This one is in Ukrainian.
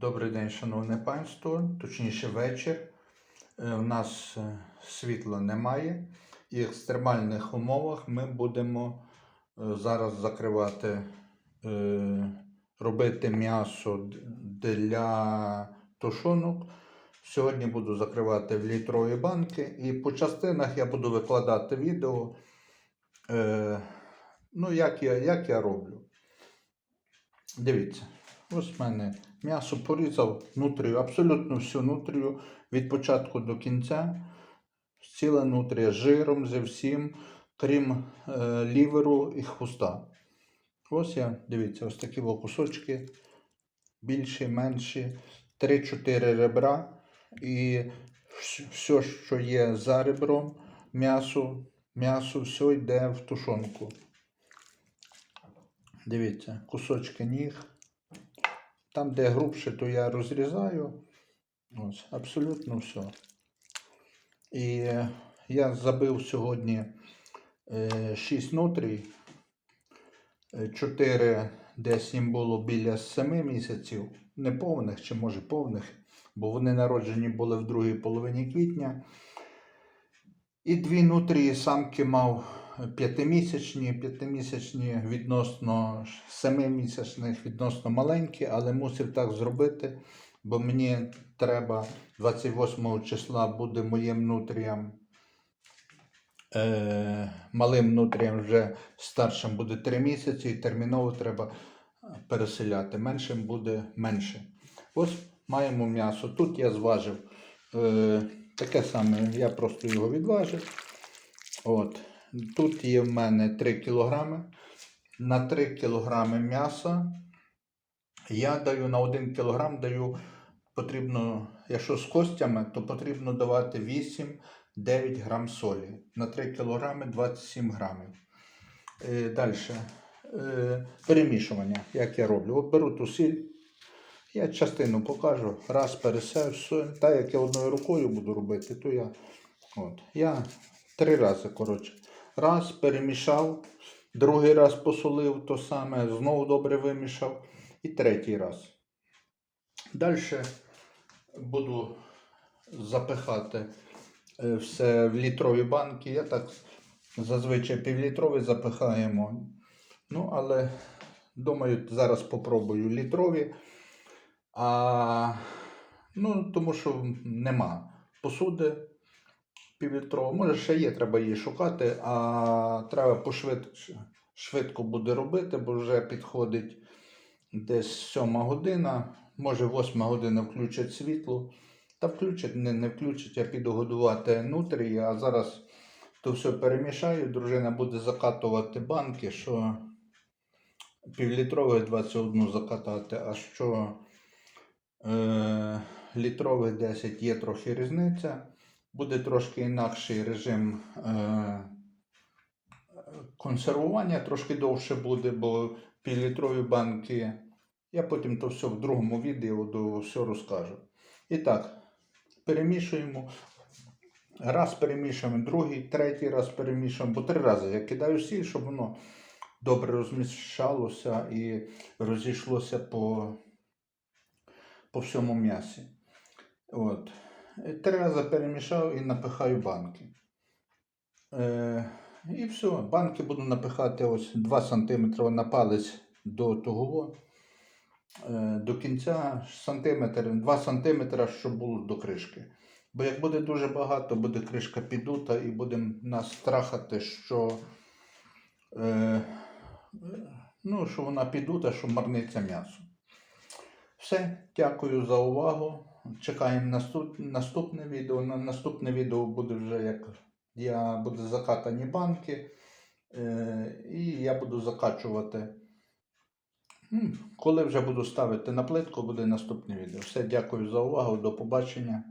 Добрий день, шановне панство, точніше вечір. Е, У нас е, світла немає, і в екстремальних умовах ми будемо е, зараз закривати, е, робити м'ясо для тушонок. Сьогодні буду закривати в літрові банки, і по частинах я буду викладати відео, е, ну, як я, як я роблю. Дивіться, ось в мене м'ясо порізав нутрію, абсолютно всю нутрію від початку до кінця. Ціла нутрія жиром, зі всім, крім е, ліверу і хвоста. Ось я, дивіться, ось такі кусочки, більші, менші, 3-4 ребра. І все, що є за ребром, м'ясо, м'ясо, все йде в тушонку. Дивіться, кусочки ніг. Там, де грубше, то я розрізаю. Ось, абсолютно все. І е, я забив сьогодні 6 нутрій. 4 десь їм було біля 7 місяців, не повних чи може повних, бо вони народжені були в другій половині квітня. І дві нутрії самки мав п'ятимісячні, п'ятимісячні відносно семимісячних, відносно маленькі, але мусив так зробити, бо мені треба 28 числа буде моїм нутріям. Е, малим нутріям вже старшим буде 3 місяці, і терміново треба переселяти. Меншим буде менше.Ось маємо м'ясо. Тут я зважив е, таке саме, я просто його відважив. От. Тут є в мене 3 кг. На 3 кг м'яса я даю на 1 кг даю потрібно, якщо з костями, то потрібно давати 8-9 грам солі. На 3 кг 27 грамів. Е, Далі. Е, перемішування, як я роблю. От беру ту сіль, я частину покажу, раз пересев, соль. Так як я одною рукою буду робити, то я. От, я три рази, коротше. Раз перемішав, другий раз посолив то саме, знову добре вимішав. І третій раз. Далі буду запихати е, все в літрові банки. Я так зазвичай півлітрові запихаємо. Ну, але думаю, зараз попробую літрові. А, ну, тому що нема посуди півлітрової. Може, ще є, треба її шукати, а треба пошвидше. Швидко буде робити, бо вже підходить десь сьома година, може восьма година включать світло. Та включать, не, не включать, я піду годувати нутрії, а зараз то все перемішаю, дружина буде закатувати банки, що півлітрових 21 закатати, а що літрових 10 є трохи різниця. Буде трошки інакший режим е, консервування, трошки довше буде, бо півлітрові банки. Я потім то все в другому відео все розкажу. І так, перемішуємо. Раз перемішуємо, другий, третій раз перемішуємо, бо три рази я кидаю сіль, щоб воно добре розмішалося і розійшлося по, по всьому м'ясі. От. Три рази перемішав і напихаю банки. Е, і все, банки буду напихати ось 2 см на палець до того, е, до кінця сантиметр, 2 см, щоб було до кришки. Бо як буде дуже багато, буде кришка підута і будемо нас страхати, що, е, ну, що вона підута, що марниться м'ясо. Все, дякую за увагу. Чекаємо наступ, наступне відео. На наступне відео буде вже як я буду закатані банки. Е, і я буду закачувати. Коли вже буду ставити на плитку, буде наступне відео. Все, дякую за увагу. До побачення.